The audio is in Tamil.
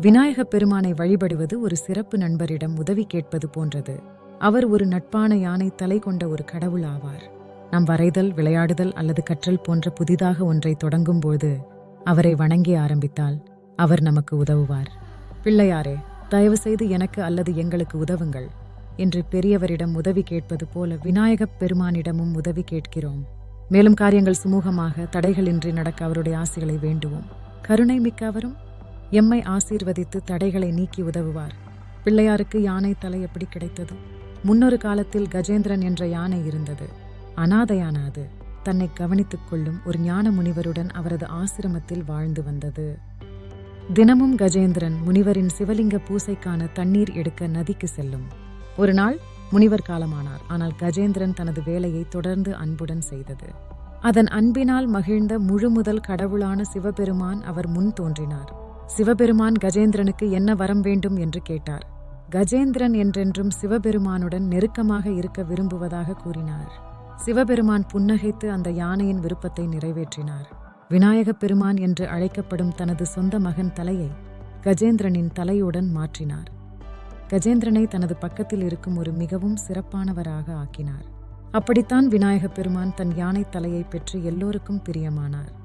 விநாயகப் பெருமானை வழிபடுவது ஒரு சிறப்பு நண்பரிடம் உதவி கேட்பது போன்றது. அவர் ஒரு நட்பான யானை தலை கொண்ட ஒரு கடவுள் ஆவார். நாம் வரைதல் விளையாடுதல் அல்லது கற்றல் போன்ற புதிதாக ஒன்றை தொடங்கும்போது அவரை வணங்கி ஆரம்பித்தால் அவர் நமக்கு உதவுவார். பிள்ளையாரே தயவு செய்து எனக்கு அல்லது எங்களுக்கு உதவுங்கள் என்று பெரியவரிடம் உதவி கேட்பது போல விநாயகப் பெருமானிடமும் உதவி கேட்கிறோம். மேலும் காரியங்கள் சுமூகமாக தடைகளின்றி நடக்க அவருடைய ஆசைகளை வேண்டுவோம். கருணை மிக்க அவரும் எம்மை ஆசீர்வதித்து தடைகளை நீக்கி உதவுவார். பிள்ளையாருக்கு யானை தலை எப்படி கிடைத்தது? முன்னொரு காலத்தில் கஜேந்திரன் என்ற யானை இருந்தது. அனாதையான அது. தன்னை கவனித்துக் கொள்ளும் ஒரு ஞான முனிவருடன் அவரது ஆசிரமத்தில் வாழ்ந்து வந்தது. தினமும் கஜேந்திரன் முனிவரின் சிவலிங்க பூசைக்கான தண்ணீர் எடுக்க நதிக்கு செல்லும். ஒரு நாள் முனிவர் காலமானார். ஆனால் கஜேந்திரன் தனது வேலையை தொடர்ந்து அன்புடன் செய்தது. அதன் அன்பினால் மகிழ்ந்த முழு முதல் கடவுளான சிவபெருமான் அவர் முன் தோன்றினார். சிவபெருமான் கஜேந்திரனுக்கு என்ன வரம் வேண்டும் என்று கேட்டார். கஜேந்திரன் என்றென்றும் சிவபெருமானுடன் நெருக்கமாக இருக்க விரும்புவதாக கூறினார். சிவபெருமான் புன்னகைத்து அந்த யானையின் விருப்பத்தை நிறைவேற்றினார். விநாயகப் பெருமான் என்று அழைக்கப்படும் தனது சொந்த மகன் தலையை கஜேந்திரனின் தலையுடன் மாற்றினார். கஜேந்திரனை தனது பக்கத்தில் இருக்கும் ஒரு மிகவும் சிறப்பானவராக ஆக்கினார். அப்படித்தான் விநாயகப் பெருமான் தன் யானை தலையை பெற்று எல்லோருக்கும் பிரியமானார்.